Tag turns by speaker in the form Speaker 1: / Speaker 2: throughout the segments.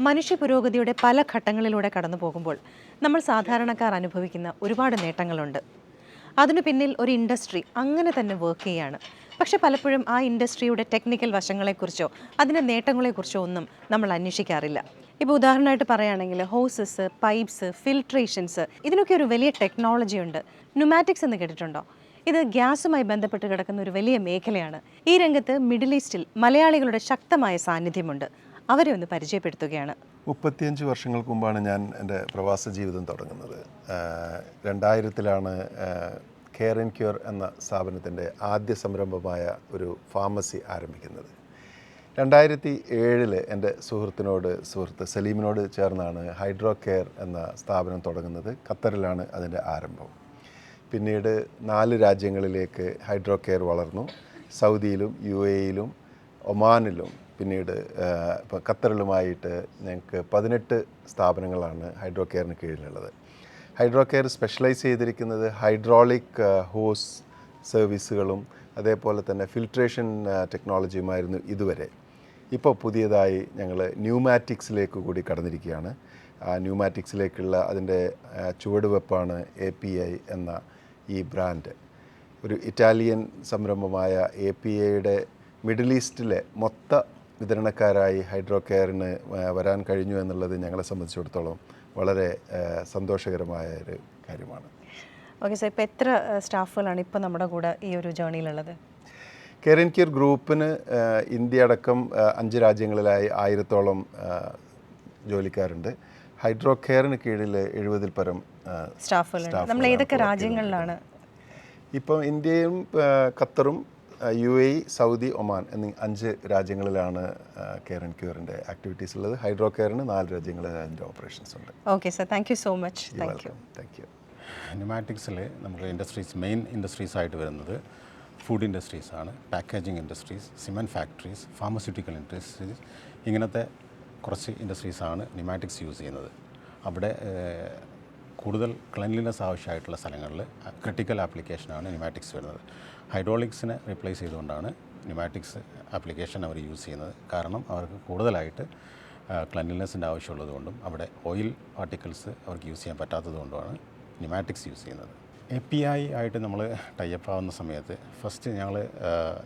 Speaker 1: മനുഷ്യ പുരോഗതിയുടെ പല ഘട്ടങ്ങളിലൂടെ കടന്നു പോകുമ്പോൾ നമ്മൾ സാധാരണക്കാർ അനുഭവിക്കുന്ന ഒരുപാട് നേട്ടങ്ങളുണ്ട്. അതിനു പിന്നിൽ ഒരു ഇൻഡസ്ട്രി അങ്ങനെ തന്നെ വർക്ക് ചെയ്യാണ്. പക്ഷെ പലപ്പോഴും ആ ഇൻഡസ്ട്രിയുടെ ടെക്നിക്കൽ വശങ്ങളെക്കുറിച്ചോ അതിന്റെ നേട്ടങ്ങളെക്കുറിച്ചോ ഒന്നും നമ്മൾ അന്വേഷിക്കാറില്ല. ഇപ്പോൾ ഉദാഹരണമായിട്ട് പറയുകയാണെങ്കിൽ ഹോസസ് പൈപ്സ് ഫിൽട്രേഷൻസ് ഇതിനൊക്കെ ഒരു വലിയ ടെക്നോളജി ഉണ്ട്. ന്യൂമാറ്റിക്സ് എന്ന് കേട്ടിട്ടുണ്ടോ? ഇത് ഗ്യാസുമായി ബന്ധപ്പെട്ട് കിടക്കുന്ന ഒരു വലിയ മേഖലയാണ്. ഈ രംഗത്ത് മിഡിൽ ഈസ്റ്റിൽ മലയാളികളുടെ ശക്തമായ സാന്നിധ്യമുണ്ട്. അവരെ ഒന്ന് പരിചയപ്പെടുത്തുകയാണ്.
Speaker 2: മുപ്പത്തിയഞ്ച് വർഷങ്ങൾക്ക് മുമ്പാണ് ഞാൻ എന്റെ പ്രവാസ ജീവിതം തുടങ്ങുന്നത്. രണ്ടായിരത്തിലാണ് കെയർ ആൻഡ് ക്യൂർ എന്ന സ്ഥാപനത്തിന്റെ ആദ്യ സംരംഭമായ ഒരു ഫാർമസി ആരംഭിക്കുന്നത്. രണ്ടായിരത്തി ഏഴിൽ എന്റെ സുഹൃത്തിനോട് സുഹൃത്ത് സലീമിനോട് ചേർന്നാണ് ഹൈഡ്രോ കെയർ എന്ന സ്ഥാപനം തുടങ്ങുന്നത്. ഖത്തറിലാണ് അതിന്റെ ആരംഭം. പിന്നീട് നാല് രാജ്യങ്ങളിലേക്ക് ഹൈഡ്രോ കെയർ വളർന്നു. സൗദിയിലും യു എയിലും ഒമാനിലും പിന്നീട് ഇപ്പോൾ ഖത്തറിലുമായിട്ട് ഞങ്ങൾക്ക് പതിനെട്ട് സ്ഥാപനങ്ങളാണ് ഹൈഡ്രോ കെയറിന് കീഴിലുള്ളത്. ഹൈഡ്രോ കെയർ സ്പെഷ്യലൈസ് ചെയ്തിരിക്കുന്നത് ഹൈഡ്രോളിക് ഹോസ് സർവീസുകളും അതേപോലെ തന്നെ ഫിൽട്രേഷൻ ടെക്നോളജിയുമായിരുന്നു ഇതുവരെ. ഇപ്പോൾ പുതിയതായി ഞങ്ങൾ ന്യൂമാറ്റിക്സിലേക്ക് കൂടി കടന്നിരിക്കുകയാണ്. ആ ന്യൂമാറ്റിക്സിലേക്കുള്ള അതിന്റെ ചുവടുവെപ്പാണ് എ പി ഐ എന്ന ഈ ബ്രാൻഡ്. ഒരു ഇറ്റാലിയൻ സംരംഭമായ എ പി ഐയുടെ മിഡിൽ ഈസ്റ്റിലെ മൊത്ത വിതരണക്കാരായി ഹൈഡ്രോ കെയറിന് വരാൻ കഴിഞ്ഞു എന്നുള്ളത് ഞങ്ങളെ സംബന്ധിച്ചിടത്തോളം വളരെ സന്തോഷകരമായ ഒരു കാര്യമാണ്.
Speaker 1: Okay sir. ഇപ്പോൾ എത്ര സ്റ്റാഫുകളാണ് ഇപ്പോൾ നമ്മുടെ കൂടെ ഈ ഒരു ജേണിയിലുള്ളത്?
Speaker 2: കെയർ ഇൻ കെയർ ഗ്രൂപ്പിന് ഇന്ത്യ അടക്കം അഞ്ച് രാജ്യങ്ങളിലായി ആയിരത്തോളം ജോലിക്കാരുണ്ട്. ഹൈഡ്രോ കെയറിന് കീഴിൽ എഴുപതിൽ പരം
Speaker 1: സ്റ്റാഫുകൾ നമ്മൾ ഏതൊക്കെ രാജ്യങ്ങളിലാണ്?
Speaker 2: ഇപ്പം ഇന്ത്യയും ഖത്തറും U A E, Saudi Oman എന്നീ അഞ്ച് രാജ്യങ്ങളിലാണ് കെയർ ആൻഡ് ക്യൂറിന്റെ ആക്ടിവിറ്റീസ് ഉള്ളത്. ഹൈഡ്രോ കെയറിന് നാല് രാജ്യങ്ങളിൽ അതിന്റെ ഓപ്പറേഷൻസ് ഉണ്ട്.
Speaker 1: Okay sir thank you so much thank you
Speaker 2: thank you
Speaker 3: ന്യൂമാറ്റിക്സിൽ നമുക്ക് ഇൻഡസ്ട്രീസ് മെയിൻ ഇൻഡസ്ട്രീസ് ആയിട്ട് വരുന്നത് ഫുഡ് ഇൻഡസ്ട്രീസ് ആണ് packaging industries cement factories pharmaceutical industries ഇങ്ങനത്തെ കുറച്ച് ഇൻഡസ്ട്രീസാണ് ആണ് ന്യൂമാറ്റിക്സ് യൂസ് ചെയ്യുന്നത്. അവിടെ കൂടുതൽ ക്ലെൻലിനെസ് ആവശ്യമായിട്ടുള്ള സ്ഥലങ്ങളിൽ ക്രിട്ടിക്കൽ ആപ്ലിക്കേഷനാണ് ന്യൂമാറ്റിക്സ് വരുന്നത്. ഹൈഡ്രോളിക്സിനെ റീപ്ലേസ് ചെയ്തുകൊണ്ടാണ് ന്യൂമാറ്റിക്സ് ആപ്ലിക്കേഷൻ അവർ യൂസ് ചെയ്യുന്നത്. കാരണം അവർക്ക് കൂടുതലായിട്ട് ക്ലൻലിനെസ്സിന്റെ ആവശ്യമുള്ളത് കൊണ്ടും അവിടെ ഓയിൽ പാർട്ടിക്കിൾസ് അവർക്ക് യൂസ് ചെയ്യാൻ പറ്റാത്തത് കൊണ്ടുമാണ് ന്യൂമാറ്റിക്സ് യൂസ് ചെയ്യുന്നത്. എ പി ഐ ആയിട്ട് നമ്മൾ ടൈപ്പ് ആവുന്ന സമയത്ത് ഫസ്റ്റ് ഞങ്ങൾ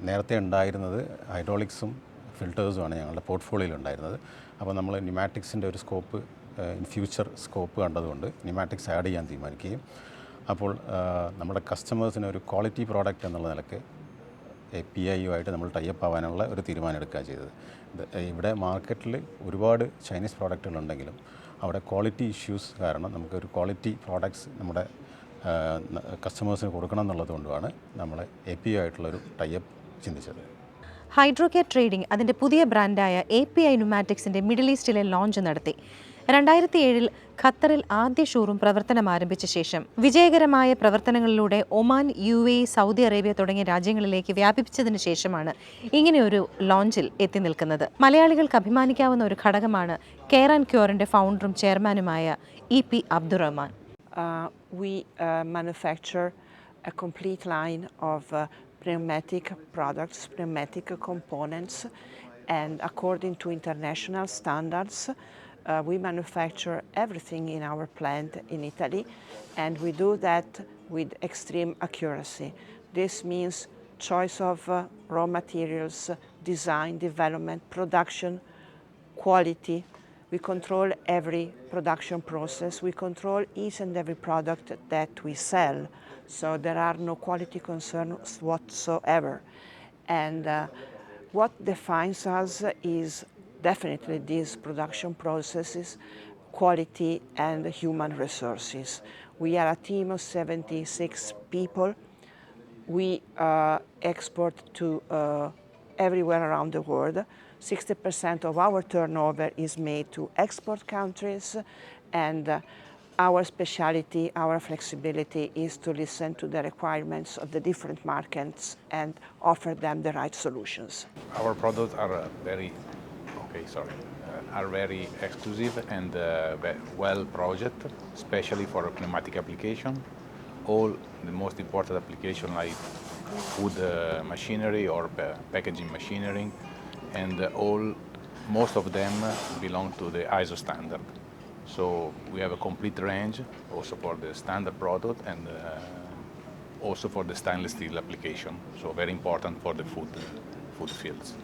Speaker 3: നേരത്തെ ഉണ്ടായിരുന്നത് ഹൈഡ്രോളിക്സും ഫിൽറ്റേഴ്സുമാണ് ഞങ്ങളുടെ പോർട്ട്ഫോളിയോയിൽ ഉണ്ടായിരുന്നത്. അപ്പോൾ നമ്മൾ ന്യൂമാറ്റിക്സിന്റെ ഒരു സ്കോപ്പ് ഫ്യൂച്ചർ സ്കോപ്പ് കണ്ടതുകൊണ്ട് ന്യൂമാറ്റിക്സ് ആഡ് ചെയ്യാൻ തീരുമാനിക്കുകയും അപ്പോൾ നമ്മുടെ കസ്റ്റമേഴ്സിന് ഒരു ക്വാളിറ്റി പ്രോഡക്റ്റ് എന്നുള്ള നിലയ്ക്ക് പി ആയിട്ട് നമ്മൾ ടൈപ്പ് ആവാനുള്ള ഒരു തീരുമാനം എടുക്കുക ചെയ്തത്. ഇവിടെ മാർക്കറ്റിൽ ഒരുപാട് ചൈനീസ് പ്രോഡക്റ്റുകളുണ്ടെങ്കിലും അവിടെ ക്വാളിറ്റി ഇഷ്യൂസ് കാരണം നമുക്ക് ഒരു ക്വാളിറ്റി പ്രോഡക്ട്സ് നമ്മുടെ കസ്റ്റമേഴ്സിന് കൊടുക്കണം എന്നുള്ളത് കൊണ്ടുമാണ് നമ്മൾ എ പി ആയിട്ടുള്ളൊരു ടൈപ്പ് ചിന്തിച്ചത്.
Speaker 1: ഹൈഡ്രോകെയർ ട്രേഡിംഗ് അതിന്റെ പുതിയ ബ്രാൻഡായ എ പി ഐ ന്യൂമാറ്റിക്സിന്റെ മിഡിൽ ഈസ്റ്റിലെ ലോഞ്ച് നടത്തി. രണ്ടായിരത്തി ഏഴിൽ ഖത്തറിൽ ആദ്യ ഷോറൂം പ്രവർത്തനം ആരംഭിച്ച ശേഷം വിജയകരമായ പ്രവർത്തനങ്ങളിലൂടെ Oman U A Saudi Arabia തുടങ്ങിയ രാജ്യങ്ങളിലേക്ക് വ്യാപിപ്പിച്ചതിന് ശേഷമാണ് ഇങ്ങനെയൊരു ലോഞ്ചിൽ എത്തി നിൽക്കുന്നത്. മലയാളികൾക്ക് അഭിമാനിക്കാവുന്ന ഒരു ഘടകമാണ് കെയർ ആൻഡ് ക്യൂറിന്റെ ഫൗണ്ടറും ചെയർമാനുമായ E P Abdurahman.
Speaker 4: V A complete line of pneumatic products, pneumatic components, and according to international standards, uh, we manufacture everything in our plant in Italy, and we do that with extreme accuracy. This means choice of uh, raw materials, design, development, production, quality. We control every production process. We control each and every product that we sell. So there are no quality concerns whatsoever. And uh, what defines us is definitely these production processes, quality, and human resources. We are a team of 76 people we uh, export to uh, everywhere around the world. 60% of our turnover is made to export countries, and uh, our speciality, our flexibility is to listen to the requirements of the different markets and offer them the right solutions.
Speaker 5: Our products are uh, very, okay, sorry, uh, are very exclusive and uh, well project, especially for pneumatic application. All the most important application like food uh, machinery or pa- packaging machinery, and all most of them belong to the ISO standard. So we have a complete range also for the standard product and uh, also for the stainless steel application. So very important for the food, food fields.